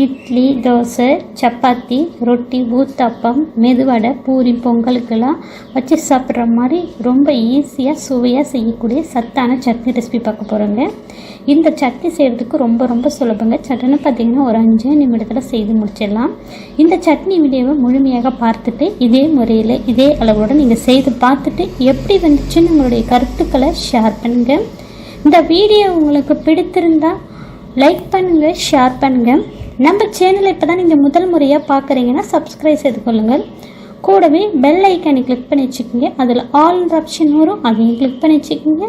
இட்லி தோசை சப்பாத்தி ரொட்டி ஊத்தாப்பம் மெதுவடை பூரி பொங்கலுக்கெல்லாம் வச்சு சாப்பிட்ற மாதிரி ரொம்ப ஈஸியாக சுவையாக செய்யக்கூடிய சத்தான சட்னி ரெசிபி பார்க்க போகிறோங்க இந்த சட்னி செய்கிறதுக்கு ரொம்ப ரொம்ப சுலபங்க. சட்னி பார்த்திங்கன்னா ஒரு அஞ்சு நிமிடத்தில் செய்து முடிச்சிடலாம். இந்த சட்னி வீடியோவை முழுமையாக பார்த்துட்டு இதே முறையில் இதே அளவோடு நீங்கள் செய்து பார்த்துட்டு எப்படி வந்துச்சுன்னு உங்களுடைய கருத்துக்களை ஷேர் பண்ணுங்கள் இந்த வீடியோ உங்களுக்கு பிடித்திருந்தா லைக் பண்ணுங்கள் ஷேர் பண்ணுங்கள் நம்ம சேனலை இப்போ தான் நீங்கள் முதல் முறையாக பார்க்குறீங்கன்னா சப்ஸ்கிரைப் செய்து கொள்ளுங்கள். கூடவே பெல் ஐக்கானை கிளிக் பண்ணி வச்சுக்கோங்க. அதில் ஆல்ன்ற ஆப்ஷன் வரும். அதையும் கிளிக் பண்ணி வச்சுக்கோங்க.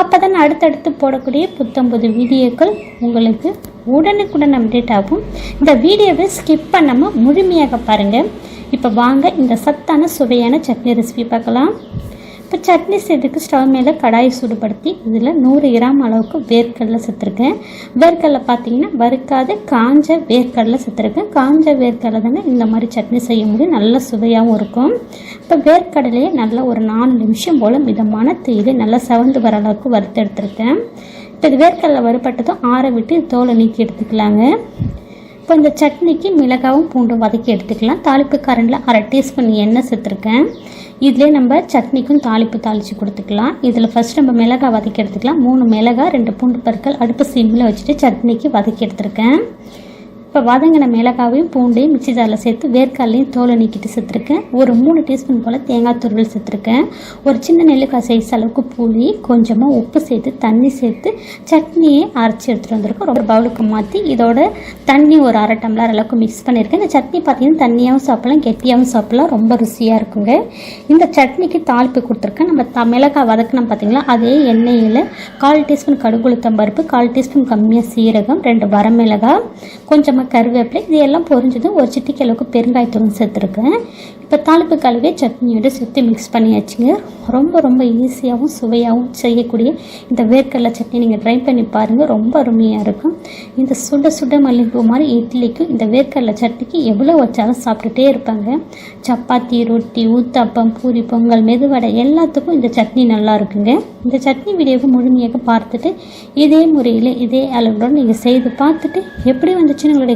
அப்போ தான் அடுத்தடுத்து போடக்கூடிய புத்தம்பது வீடியோக்கள் உங்களுக்கு உடனுக்குடன் அப்டேட் ஆகும். இந்த வீடியோவை ஸ்கிப் பண்ணாமல் முழுமையாக பாருங்கள் இப்போ வாங்க இந்த சத்தான சுவையான சட்னி ரெசிபி பார்க்கலாம். இப்போ சட்னி செய்யறதுக்கு ஸ்டவ் மேலே கடாயை சூடுபடுத்தி இதில் நூறு கிராம் அளவுக்கு வேர்க்கடலை சேர்த்துருக்கேன் வேர்க்கடலை பார்த்தீங்கன்னா வறுக்காத காஞ்ச வேர்க்கடலை சேர்த்துருக்கேன் காஞ்ச வேர்க்கடலை தானே இந்த மாதிரி சட்னி செய்ய முடியும். நல்ல சுவையாகவும் இருக்கும். இப்போ வேர்க்கடலையே நல்லா ஒரு நாலு நிமிஷம் போல் மிதமான தீயில நல்லா செவந்து வர அளவுக்கு வறுத்து எடுத்துருக்கேன். இப்போ இது வேர்க்கடலை வறுபட்டதும் ஆற விட்டு தோலை நீக்கி எடுத்துக்கலாங்க. இப்போ இந்த சட்னிக்கு மிளகாவும் பூண்டும் வதக்கி எடுத்துக்கலாம். தாளிப்பு கரண்டில் அரை டீஸ்பூன் எண்ணெய் சேர்த்துருக்கேன். இதிலே நம்ம சட்னிக்கும் தாளிப்பு தாளித்து கொடுத்துக்கலாம். இதில் ஃபஸ்ட் நம்ம மிளகாய் வதக்கி எடுத்துக்கலாம். மூணு மிளகாய் ரெண்டு பூண்டு பற்கள் அடுப்பு சிம்மில் வச்சுட்டு சட்னிக்கு வதக்கி எடுத்துருக்கேன். இப்போ வதங்கின மிளகாவையும் பூண்டையும் மிக்சி ஜாரில் சேர்த்து வேர்க்கடலையும் தோலை நீக்கிட்டு சேர்த்துருக்கேன் ஒரு மூணு டீஸ்பூன் போல் தேங்காய் துருவல் சேர்த்துருக்கேன் ஒரு சின்ன நெல்லுக்காய் சைஸ் அளவுக்கு புளி கொஞ்சமாக உப்பு சேர்த்து தண்ணி சேர்த்து சட்னியை அரைச்சி எடுத்துகிட்டு வந்திருக்கோம். ரொம்ப பவுலுக்கு மாற்றி இதோட தண்ணி ஒரு அரை டம்ளர் அளவுக்கு மிக்ஸ் பண்ணியிருக்கேன். இந்த சட்னி பார்த்தீங்கன்னா தண்ணியாகவும் சாப்பிடலாம் கெட்டியாகவும் சாப்பிடலாம். ரொம்ப ருசியாக இருக்குங்க. இந்த சட்னிக்கு தாளிப்பு கொடுத்துருக்கேன். நம்ம த மிளகாய் வதக்கணும் பார்த்தீங்களா அதே எண்ணெயில் கால் டீஸ்பூன் கடுகுளுத்தம் பருப்பு கால் டீஸ்பூன் கம்மியாக சீரகம் ரெண்டு வரமிளகாய் கொஞ்சமாக கருவேப்பிலை இது எல்லாம் பொரிஞ்சதும் ஒரு சிட்டிக்கு அளவுக்கு பெருங்காயத்தூள் சேர்த்துருக்கேன். இப்போ தாளிப்பு கழுவே சட்னியோட சேர்த்து மிக்ஸ் பண்ணியாச்சுங்க. ரொம்ப ரொம்ப ஈஸியாகவும் சுவையாகவும் செய்யக்கூடிய இந்த வேர்க்கடலை சட்னி நீங்கள் ட்ரை பண்ணி பாருங்கள் ரொம்ப அருமையாக இருக்கும். இந்த சுட சுட மல்லிகைப்பூ மாதிரி இட்லிக்கும் இந்த வேர்க்கடலை சட்னிக்கு எவ்வளோ வச்சாலும் சாப்பிட்டுட்டே இருப்பாங்க. சப்பாத்தி ரொட்டி ஊத்தாப்பம் பூரி பொங்கல் மெதுவடை எல்லாத்துக்கும் இந்த சட்னி நல்லா இருக்குங்க. இந்த சட்னி வீடியோவை முழுமையாக பார்த்துட்டு இதே முறையில் இதே அளவுடன் நீங்கள் செய்து பார்த்துட்டு எப்படி வந்துச்சுன்னு உங்களுடைய